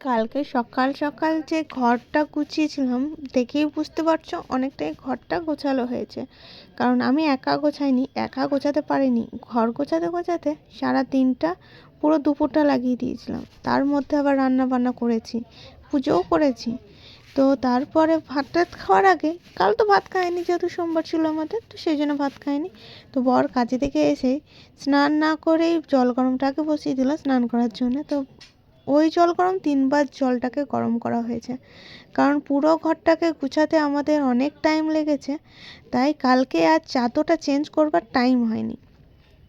কালকে সকাল সকাল যে ঘরটা গুছিয়েছিলাম, দেখেই বুঝতে পারছ অনেকটাই ঘরটা গোছালো হয়েছে। কারণ আমি একা গোছাইনি, একা গোছাতে পারিনি। ঘর গোছাতে গোছাতে সারা দিনটা পুরো দুপুরটা লাগিয়ে দিয়েছিলাম। তার মধ্যে আবার রান্না বান্না করেছি, পুজোও করেছি। তো তারপরে ভাত টাত খাওয়ার আগে, কাল তো ভাত খাইনি যেহেতু সোমবার ছিল আমাদের, তো সেই জন্য ভাত খাইনি। তো বর কাজে থেকে এসে স্নান না করেই জল গরমটাকে বসিয়ে দিল স্নান করার জন্য। তো ওই জল গরম তিনবার জলটাকে গরম করা হয়েছে। কারণ পুরো ঘরটাকে গুছাতে আমাদের অনেক টাইম লেগেছে, তাই কালকে আর চাদরটা চেঞ্জ করবার টাইম হয়নি।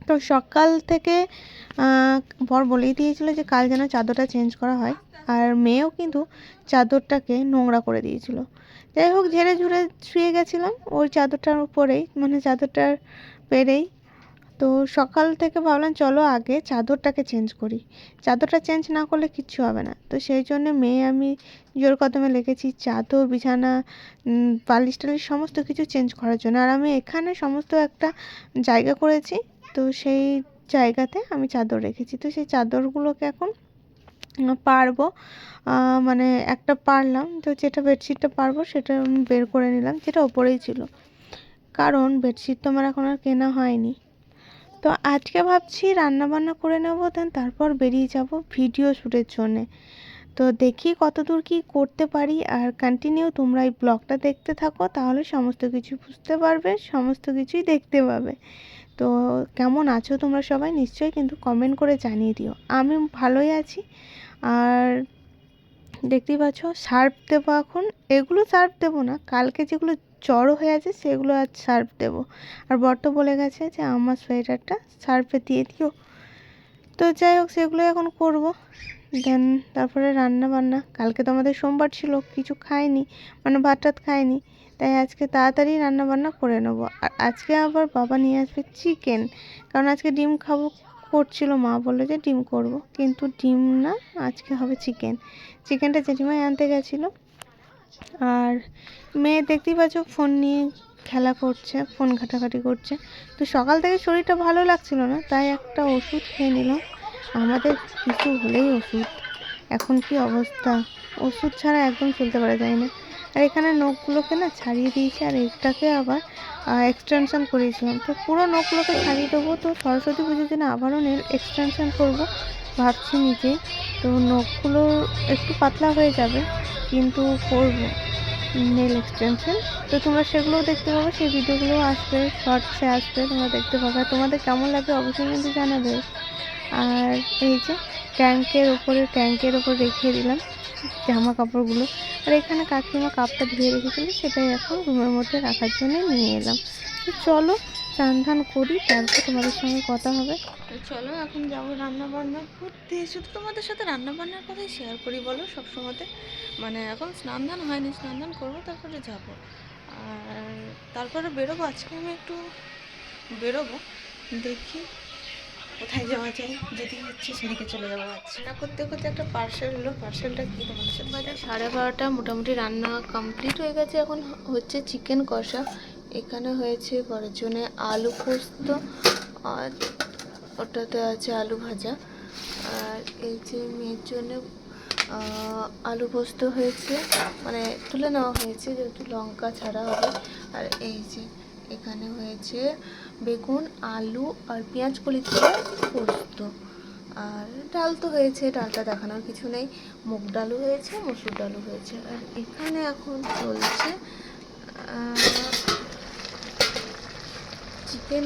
তো সকাল থেকে বর বলেই দিয়েছিল যে কাল যেন চাদরটা চেঞ্জ করা হয়, আর মেয়েও কিন্তু চাদরটাকে নোংরা করে দিয়েছিল। যাই হোক, ঝেড়ে ঝুড়ে শুয়ে গেছিলাম, ওই চাদরটার উপরেই মানে চাদরটার পেরেই তো সকাল থেকে ভাবলাম চলো আগে চাদরটাকে চেঞ্জ করি। চাদরটা চেঞ্জ না করলে কিচ্ছু হবে না। তো সেই জন্য মেয়ে আমি জোর কদমে লেগেছি, চাদর, বিছানা বালিশ টালিশ সমস্ত কিছু চেঞ্জ করার জন্য। আর আমি এখানে সমস্ত একটা জায়গা করেছি, তো সেই জায়গাতে আমি চাদর রেখেছি। তো সেই চাদরগুলোকে এখন পারব মানে একটা পারলাম, তো যেটা বেডশিটটা পারব সেটা আমি বের করে নিলাম, যেটা ওপরেই ছিল। কারণ বেডশিট তো আমার এখন আর কেনা হয়নি। তো আজকে ভাবছি রান্না বান্না করে নেব দেন তারপর বেরিয়ে যাব ভিডিও শ্যুটের জন্যে। তো দেখি কতদূর কি করতে পারি, আর কন্টিনিউ তোমরা এই ব্লগটা দেখতে থাকো, তাহলে সমস্ত কিছু বুঝতে পারবে, সমস্ত কিছুই দেখতে পাবে। তো কেমন আছো তোমরা সবাই, নিশ্চয়ই কিন্তু কমেন্ট করে জানিয়ে দিও। আমি ভালোই আছি, আর দেখতেই পাচ্ছ, সার্ফ দেবো এখন। এগুলো সার্ফ দেবো না, কালকে যেগুলো জড়ো হয়ে আছে, সেগুলো আজ সার্ফ দেবো। আর তো বলে গেছে যে, আমার সোয়েটারটা সার্ফে দিয়ে দিও। তো যাই হোক সেগুলো এখন করব। দেন তারপরে রান্না বান্না কালকে তো আমাদের সোমবার ছিল, কিছু খাইনি মানে ভাত টাত খাইনি। তাই আজকে তাড়াতাড়ি রান্না বান্না করে নেব। আর আজকে আবার বাবা নিয়ে আসবে চিকেন। কারণ আজকে ডিম খাব, করছিল মা বলল যে ডিম করব। কিন্তু ডিম না, আজকে হবে চিকেন। চিকেনটা জেঠিমাই আনতে গেছিল। আর মেয়ে দেখতেই পাচ্ছ ফোন নিয়ে খেলা করছে, ফোন ঘাটাঘাটি করছে। তো সকাল থেকে শরীরটা ভালো লাগছিল না, তাই একটা ওষুধ খেয়ে নিলাম। আমাদের কিছু হলেই ওষুধ। এখন কি অবস্থা? ওষুধ ছাড়া একদম চলতে পারা যায় না। আর এখানে নখগুলোকে না ছাড়িয়ে দিয়েছি, আর এটাকে আবার এক্সটেনশন করেছিলাম। তো পুরো নখগুলোকে ছাড়িয়ে দেবো। তো সরস্বতী পুজোর জন্য আবারও নেল এক্সটেনশন করব। ভাবছি নিজে তো নখগুলো একটু পাতলা হয়ে যাবে, কিন্তু করব। Nail extension. তো তোমরা সেগুলোও দেখতে পাবে, সেই ভিডিওগুলো আসবে, শর্টসে আসবে, তোমরা দেখতে পাবে। তোমাদের কেমন লাগবে অবশ্যই কিন্তু জানাবে। আর এই যে ট্যাঙ্কের ওপরে ট্যাঙ্কের ওপর রেখে দিলাম জামা কাপড়গুলো। আর এখানে কাকিমা কাপটা ধুয়ে রেখেছিল, সেটাই এখন রুমের মধ্যে রাখার জন্য নিয়ে এলাম। তো চলো চান ধান করি তারপর তোমাদের সঙ্গে কথা হবে। তো চলো এখন যাব রান্না বান্না করতে। শুধু তোমাদের সাথে রান্না বান্নার কথাই শেয়ার করি বলো সব সময়তে। মানে এখন স্নান ধান হয়নি স্নান ধান করব তারপরে যাব। আর তারপরে বেরোবো আজকে আমি একটু বেরোবো দেখি কোথায় যাওয়া যায় যেদিকে হচ্ছে সেদিকে চলে যাব রান্না করতে করতে একটা পার্সেল হলো পার্সেলটা কি তোমাদের সাথে সাড়ে বারোটা মোটামুটি রান্না কমপ্লিট হয়ে গেছে। এখন হচ্ছে চিকেন কষা। এখানে হয়েছে জন্য আলু পোস্ত, আর ওটাতে আছে আলু ভাজা। আর এই যে মেয়ের জন্য আলু পোস্ত হয়েছে মানে তুলে নেওয়া হয়েছে, যেহেতু লঙ্কা ছাড়া হবে। আর এই যে এখানে হয়েছে বেগুন, আলু আর পেঁয়াজ কলি পোস্ত। আর ডাল তো হয়েছে, ডালটা দেখানোর কিছু নেই। মুগ ডালও হয়েছে, মসুর ডালও হয়েছে। আর এখানে এখন চলছে চিকেন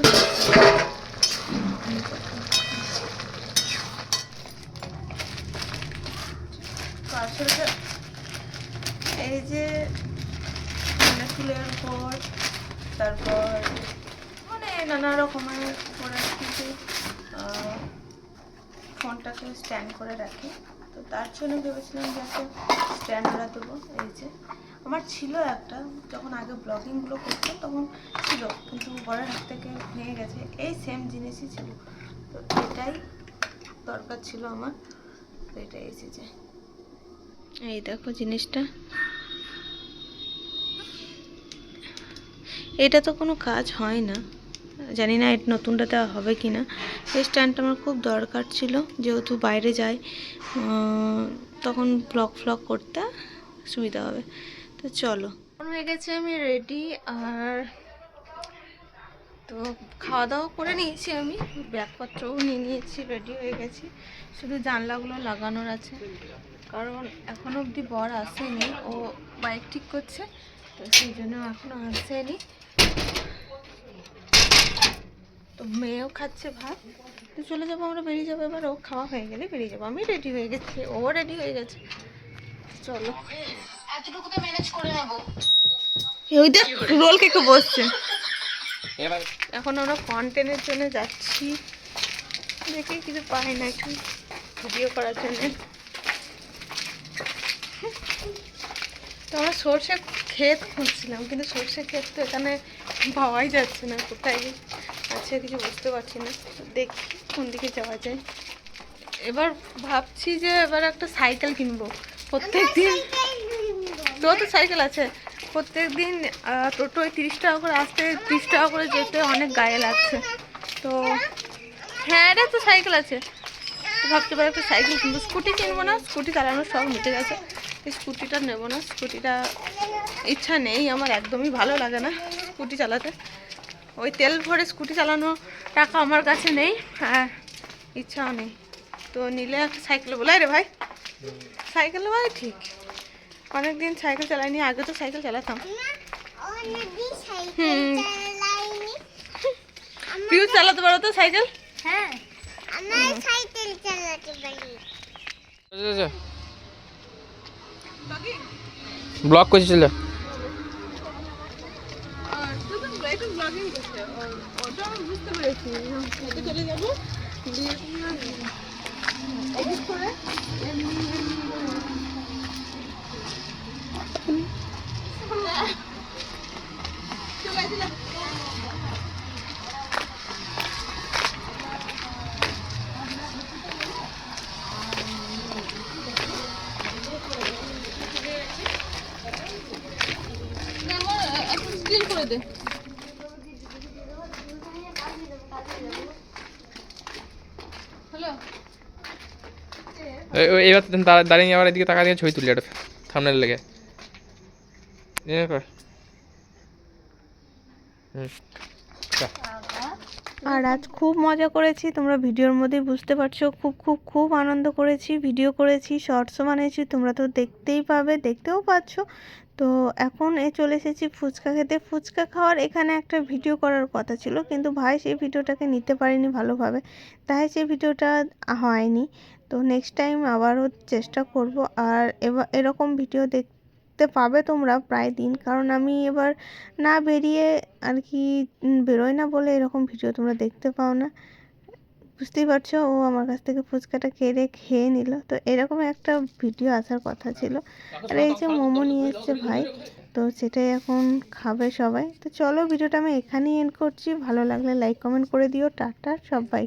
পার্সেলটা এই যে ফুলের পর তারপর মানে নানা রকমের করে কিছু ফোনটাকে স্ট্যান্ড করে রাখি তো তার জন্য ভেবেছিলাম যে একটা স্ট্যান্ড ওরা দেবো, এই যে। আমার ছিল একটা, যখন আগে ব্লগিংগুলো করতাম তখন ছিল, কিন্তু বড়ের হাত থেকে ভেঙে গেছে। এই সেম জিনিসই ছিল। তো এটাই দরকার ছিল আমার। তো এটা এসেছে এই দেখো জিনিসটা। এটা তো কোনো কাজ হয় না। জানি না এটা নতুনটাতে হবে কি না এই স্ট্যান্ডটা আমার খুব দরকার ছিল, যেহেতু বাইরে যাই তখন ব্লগ ফ্লগ করতে সুবিধা হবে। তো চলো। হয়ে গেছে আমি রেডি আর তো খাওয়া দাওয়া করে নিয়েছি আমি। ব্যাগপত্রও নিয়ে নিয়েছি রেডি হয়ে গেছি। শুধু জানলাগুলো লাগানোর আছে। কারণ এখনও অবধি বর আসেনি, ও বাইক ঠিক করছে, তো সেই জন্য এখনও আসেনি তো মেয়েও খাচ্ছে ভাত। তো চলে যাব আমরা বেরিয়ে যাব এবার। ও খাওয়া হয়ে গেলে বেরিয়ে যাব। আমি রেডি হয়ে গেছি। ও রেডি হয়ে গেছে। চলো। এতটুকুতে ম্যানেজ করে নেব ওই দেখ রোল কেকে বসছে। এবার এখন আমরা কন্টেন্টের জন্য যাচ্ছি। দেখি কিছু পাই না একটু ভিডিও করার জন্য। তো আমরা সর্ষে ক্ষেত খুঁজছিলাম কিন্তু সর্ষে ক্ষেত তো এখানে পাওয়াই যাচ্ছে না কোথায়। যে আছে, কিছু বুঝতে পারছি না। তো দেখি কোন দিকে যাওয়া যায়। এবার ভাবছি যে এবার একটা সাইকেল কিনবো। প্রত্যেক দিন তোর তো সাইকেল আছে। প্রত্যেক দিন টোটোয় তিরিশ টাকা করে আসতে, তিরিশ টাকা করে যেতে অনেক গায়ে লাগছে। তো হ্যাঁ রে তো সাইকেল আছে। তো ভাবতে পারি একটা সাইকেল কিনবো। স্কুটি কিনবো না, স্কুটি চালানোর সব মিটে গেছে। স্কুটিটা নেব না, স্কুটিটা ইচ্ছা নেই, আমার একদমই ভালো লাগে না স্কুটি চালাতে। ওই তেল ভরে স্কুটি চালানো টাকা আমার কাছে নেই। হ্যাঁ ইচ্ছাও নেই। তো নিলে সাইকেল বলাই রে ভাই, সাইকেল ভাই, ঠিক। অনেকদিন সাইকেল চালাইনি, আগে তো সাইকেল চালাতাম। হুম। চালাতে পারো তো সাইকেল? হ্যাঁ ব্লক করছি চলে ব্লগিং করছে। ওটা আমি বুঝতে পেরেছি। চলে যাব। দিয়ে এডিট করে। এবার দাঁড়িয়ে আবার এদিকে টাকা দিয়ে ছবি তুলি একটা থামনের লেগে। আর আজ খুব মজা করেছি, তোমরা ভিডিওর মধ্যেই বুঝতে পারছ, খুব খুব খুব আনন্দ করেছি ভিডিও করেছি শর্টসও বানিয়েছি, তোমরা তো দেখতেই পাবে, দেখতেও পাচ্ছ। তো এখন এ চলে এসেছি ফুচকা খেতে। ফুচকা খাওয়ার এখানে একটা ভিডিও করার কথা ছিল, কিন্তু ভাই সেই ভিডিওটাকে নিতে পারিনি ভালোভাবে, তাই সেই ভিডিওটা হয়নি। তো নেক্সট টাইম আবারও চেষ্টা করব, আর এবার এরকম ভিডিও দেখতে পাবে তোমরা প্রায় দিন, কারণ আমি এবার না বেরিয়ে আর কি বেরোয় না বলে এরকম ভিডিও তোমরা দেখতে পাও না। বুঝতেই পারছ ও আমার কাছ থেকে ফুচকাটা কেড়ে খেয়ে নিল। তো এরকম একটা ভিডিও আসার কথা ছিল। আর এই যে মোমো নিয়ে এসছে ভাই তো সেটাই এখন খাবে সবাই। তো চলো ভিডিওটা আমি এখানেই এন্ড করছি। ভালো লাগলে লাইক কমেন্ট করে দিও। টাটা সবাই